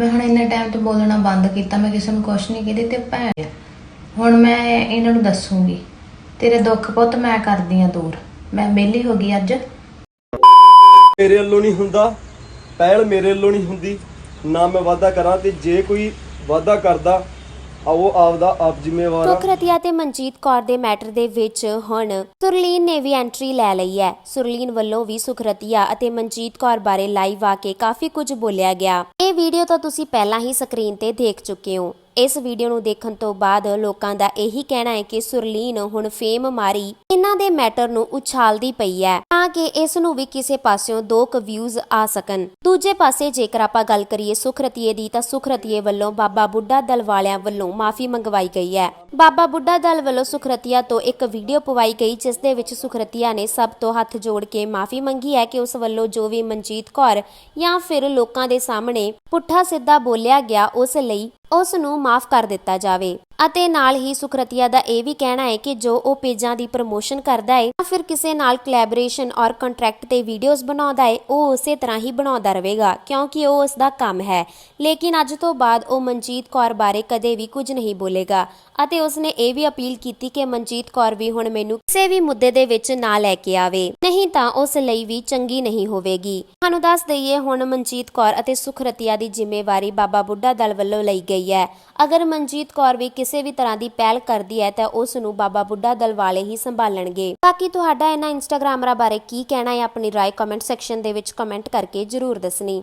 ਮੈਂ ਹੁਣ ਇੰਨੇ ਟਾਈਮ ਤੋਂ ਬੋਲਣਾ ਬੰਦ ਕੀਤਾ ਮੈਂ ਕਿਸੇ ਨੂੰ ਕੁਛ ਨਹੀਂ ਕਹਿੰਦੀ ਤੇ ਭੈਣ। ਹੁਣ ਮੈਂ ਇਹਨਾਂ ਨੂੰ ਦੱਸੂਗੀ। ਤੇਰੇ ਦੁੱਖ ਪੁੱਤ ਮੈਂ ਕਰਦੀ ਆ ਦੂਰ। ਮੈਂ ਵਿਹਲੀ ਹੋ ਗਈ ਅੱਜ। ਮੇਰੇ ਵੱਲੋਂ ਨਹੀਂ ਹੁੰਦਾ ਪਹਿਲ ਮੇਰੇ ਵੱਲੋਂ ਨਹੀਂ ਹੁੰਦੀ। ਨਾ ਮੈਂ ਵਾਅਦਾ ਕਰਾਂ ਤੇ ਜੇ ਕੋਈ ਵਾਅਦਾ ਕਰਦਾ ਆਓ ਆਪਦਾ ਆਪ ਜ਼ਿੰਮੇਵਾਰ ਆ। ਸੁਖਰਤੀਆ ਤੇ ਮਨਜੀਤ ਕੌਰ ਦੇ ਮੈਟਰ ਦੇ ਵਿੱਚ ਹੁਣ ਸੁਰਲੀਨ ਨੇ ਵੀ ਐਂਟਰੀ ਲੈ ਲਈ ਹੈ। ਸੁਰਲੀਨ ਵੱਲੋਂ ਵੀ ਸੁਖਰਤੀਆ ਅਤੇ ਮਨਜੀਤ ਕੌਰ ਬਾਰੇ ਲਾਈਵ ਆ ਕੇ ਕਾਫੀ ਕੁਝ ਬੋਲਿਆ ਗਿਆ। ਵੀਡੀਓ ਤਾਂ ਤੁਸੀਂ ਪਹਿਲਾਂ ਹੀ ਸਕਰੀਨ ਤੇ ਦੇਖ ਚੁੱਕੇ ਹੋ। ਇਸ ਵੀਡੀਓ ਨੂੰ ਦੇਖਣ ਤੋਂ ਬਾਅਦ ਲੋਕਾਂ ਦਾ ਇਹੀ ਕਹਿਣਾ ਹੈ ਕਿ ਸੁਰਲੀਨ ਹੁਣ ਫੇਮ ਮਾਰੀ। ਇਹਨਾਂ ਦੇ ਮੈਟਰ ਨੂੰ ਉਛਾਲਦੀ ਪਈ ਹੈ। ਤਾਂ ਕਿ ਇਸ ਨੂੰ ਵੀ ਕਿਸੇ ਪਾਸਿਓਂ ਦੋ ਕੁ ਵਿਊਜ਼ ਆ ਸਕਣ। ਦੂਜੇ ਪਾਸੇ ਜੇਕਰ ਆਪਾਂ ਗੱਲ ਕਰੀਏ ਸੁਖਰਤੀਏ ਦੀ, ਤਾਂ ਸੁਖਰਤੀਏ ਵੱਲੋਂ ਬਾਬਾ ਬੁੱਢਾ ਦਲ ਵਾਲਿਆਂ ਵੱਲੋਂ ਮਾਫੀ ਮੰਗਵਾਈ ਗਈ ਹੈ। ਬਾਬਾ ਬੁੱਢਾ ਦਲ ਵੱਲੋਂ ਸੁਖਰਤੀਆ ਤੋਂ ਇੱਕ ਵੀਡੀਓ ਪਵਾਈ ਗਈ, ਜਿਸ ਦੇ ਵਿੱਚ ਸੁਖਰਤੀਆ ਨੇ ਸਭ ਤੋਂ ਹੱਥ ਜੋੜ ਕੇ ਮਾਫੀ ਮੰਗੀ ਹੈ ਕਿ ਉਸ ਵੱਲੋਂ ਜੋ ਵੀ ਮਨਜੀਤ ਕੌਰ ਜਾਂ ਫਿਰ ਲੋਕਾਂ ਦੇ ਸਾਹਮਣੇ ਪੁੱਠਾ ਸਿੱਧਾ ਬੋਲਿਆ ਗਿਆ, ਉਸ ਲਈ ਉਸ ਨੂੰ ਮਾਫ ਕਰ ਦਿੱਤਾ ਜਾਵੇ। ਅਤੇ ਨਾਲ ਹੀ ਸੁਖਰਤੀਆ ਦਾ ਇਹ ਵੀ ਕਹਿਣਾ ਹੈ ਕਿ ਜੋ ਉਹ ਪੇਜਾਂ ਦੀ ਪ੍ਰਮੋਸ਼ਨ ਕਰਦਾ ਹੈ, ਜਾਂ ਫਿਰ ਕਿਸੇ ਨਾਲ ਕੋਲੈਬੋਰੇਸ਼ਨ ਔਰ ਕੰਟਰੈਕਟ ਤੇ ਵੀਡੀਓਜ਼ ਬਣਾਉਂਦਾ ਏ, ਉਹ ਉਸੇ ਤਰ੍ਹਾਂ ਹੀ ਬਣਾਉਂਦਾ ਰਹੇਗਾ, ਕਿਉਂਕਿ ਉਹ ਉਸ ਦਾ ਕੰਮ ਹੈ। ਲੇਕਿਨ ਅੱਜ ਤੋਂ ਬਾਅਦ ਉਹ ਮਨਜੀਤ ਕੌਰ ਬਾਰੇ ਕਦੇ ਵੀ ਕੁਝ ਨਹੀਂ ਬੋਲੇਗਾ ਅਤੇ ਉਸਨੇ ਇਹ ਵੀ ਅਪੀਲ ਕੀਤੀ ਕਿ ਮਨਜੀਤ ਕੌਰ ਵੀ ਹੁਣ ਮੈਨੂੰ ਕਿਸੇ ਵੀ ਮੁੱਦੇ ਦੇ ਵਿੱਚ ਨਾ ਲੈ ਕੇ ਆਵੇ, ਨਹੀਂ ਤਾਂ ਉਸ ਲਈ ਵੀ ਚੰਗੀ ਨਹੀਂ ਹੋਵੇਗੀ। ਤੁਹਾਨੂੰ ਦੱਸ ਦਈਏ, ਹੁਣ ਮਨਜੀਤ ਕੌਰ ਅਤੇ ਸੁਖਰਤੀਆ ਦੀ ਜ਼ਿੰਮੇਵਾਰੀ ਬਾਬਾ ਬੁੱਢਾ ਦਲ ਵੱਲੋਂ ਲਈ ਗਈ ਹੈ। ਅਗਰ ਮਨਜੀਤ ਕੌਰ ਵੀ ਕਿਸੇ ਵੀ ਤਰ੍ਹਾਂ ਦੀ ਪਹਿਲ ਕਰਦੀ ਹੈ, ਤਾਂ ਉਸ ਨੂੰ ਬਾਬਾ ਬੁੱਢਾ ਦਲ ਵਾਲੇ ਹੀ ਸੰਭਾਲਣਗੇ। ਬਾਕੀ ਤੁਹਾਡਾ ਇਹਨਾਂ ਇੰਸਟਾਗ੍ਰਾਮਰਾਂ ਬਾਰੇ ਕੀ ਕਹਿਣਾ ਹੈ ਆਪਣੀ ਰਾਏ ਕਮੈਂਟ ਸੈਕਸ਼ਨ ਦੇ ਵਿੱਚ ਕਮੈਂਟ ਕਰਕੇ ਜਰੂਰ ਦੱਸਣੀ।